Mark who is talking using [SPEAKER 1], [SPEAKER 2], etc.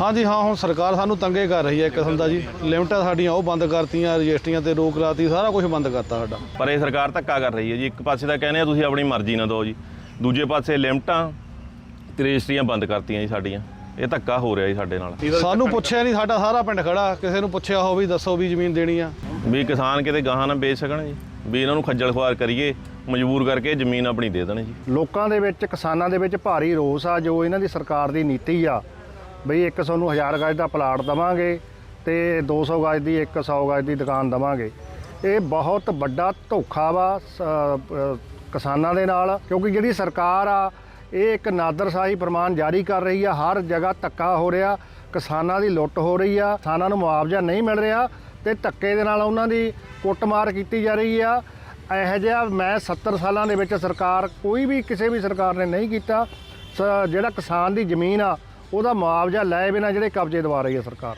[SPEAKER 1] ਹਾਂਜੀ ਹਾਂ ਹੁਣ ਸਰਕਾਰ ਸਾਨੂੰ ਤੰਗੇ ਕਰ ਰਹੀ ਹੈ ਇੱਕ ਕਿਸਮ ਦਾ ਜੀ। ਲਿਮਟਾਂ ਸਾਡੀਆਂ ਉਹ ਬੰਦ ਕਰਤੀਆਂ ਰਜਿਸਟਰੀਆਂ ਤੇ ਰੋਕ ਲਾਤੀ ਸਾਰਾ ਕੁਝ ਬੰਦ ਕਰਤਾ ਸਾਡਾ।
[SPEAKER 2] ਪਰ ਇਹ ਸਰਕਾਰ ਧੱਕਾ ਕਰ ਰਹੀ ਹੈ ਜੀ। ਇੱਕ ਪਾਸੇ ਤਾਂ ਕਹਿੰਦੇ ਆ ਤੁਸੀਂ ਆਪਣੀ ਮਰਜ਼ੀ ਨਾਲ ਦਿਓ ਜੀ। ਦੂਜੇ ਪਾਸੇ ਲਿਮਟਾਂ ਤੇ ਰਜਿਸਟਰੀਆਂ ਬੰਦ ਕਰਤੀਆਂ ਜੀ ਸਾਡੀਆਂ। ਇਹ ਧੱਕਾ ਹੋ ਰਿਹਾ ਜੀ ਸਾਡੇ ਨਾਲ।
[SPEAKER 1] ਸਾਨੂੰ ਪੁੱਛਿਆ ਨਹੀਂ ਸਾਡਾ ਸਾਰਾ ਪਿੰਡ ਖੜਾ। ਕਿਸੇ ਨੂੰ ਪੁੱਛਿਆ ਹੋ ਵੀ ਦੱਸੋ ਵੀ ਜ਼ਮੀਨ ਦੇਣੀ ਆ।
[SPEAKER 2] ਵੀ ਕਿਸਾਨ ਕਿਤੇ ਗਾਹਾਂ ਨਾ ਵੇਚ ਸਕਣ ਜੀ। ਵੀ ਇਹਨਾਂ ਨੂੰ ਖੱਜਲ ਖੁਆਰ ਕਰੀਏ ਮਜਬੂਰ ਕਰਕੇ ਜ਼ਮੀਨ ਆਪਣੀ ਦੇ ਦੇਣ ਜੀ।
[SPEAKER 3] ਲੋਕਾਂ ਦੇ ਵਿੱਚ ਕਿਸਾਨਾਂ ਦੇ ਵਿੱਚ ਭਾਰੀ ਰੋਸ ਆ ਜੋ ਇਹਨਾਂ ਦੀ ਸਰਕਾਰ ਦੀ ਨੀਤੀ ਆ। ਬਈ ਇੱਕ ਸਾਨੂੰ 1000 ਗਜ ਦਾ ਪਲਾਟ ਦਵਾਂਗੇ ਤੇ 200 ਗਜ ਦੀ 100 ਗਜ ਦੀ ਦੁਕਾਨ ਦਵਾਂਗੇ। ਇਹ ਬਹੁਤ ਵੱਡਾ ਧੋਖਾ ਵਾ, ਸ- ਕਿਸਾਨਾਂ ਦੇ ਨਾਲ, ਕਿਉਂਕਿ ਜਿਹੜੀ ਸਰਕਾਰ ਆ, ਇਹ ਇੱਕ ਨਾਦਰਸ਼ਾਹੀ ਪ੍ਰਮਾਣ ਜਾਰੀ ਕਰ ਰਹੀ ਆ। ਹਰ ਜਗ੍ਹਾ ਧੱਕਾ ਹੋ ਰਿਹਾ, ਕਿਸਾਨਾਂ ਦੀ ਲੁੱਟ ਹੋ ਰਹੀ ਆ, ਕਿਸਾਨਾਂ ਨੂੰ ਮੁਆਵਜ਼ਾ ਨਹੀਂ ਮਿਲ ਰਿਹਾ ਤੇ ਧੱਕੇ ਦੇ ਨਾਲ ਉਹਨਾਂ ਦੀ ਕੁੱਟਮਾਰ ਕੀਤੀ ਜਾ ਰਹੀ ਆ। ਇਹੋ ਜਿਹਾ ਮੈਂ 70 ਸਾਲਾਂ ਦੇ ਵਿੱਚ ਸਰਕਾਰ, ਕੋਈ ਵੀ ਕਿਸੇ ਵੀ ਸਰਕਾਰ ਨੇ ਨਹੀਂ ਕੀਤਾ। ਸ- ਜਿਹੜਾ ਕਿਸਾਨ ਦੀ ਜ਼ਮੀਨ ਆ ਉਹਦਾ ਮੁਆਵਜ਼ਾ ਲੈ ਬਿਨਾਂ ਜਿਹੜੇ ਕਬਜ਼ੇ ਦਵਾ ਰਹੀ ਹੈ ਸਰਕਾਰ।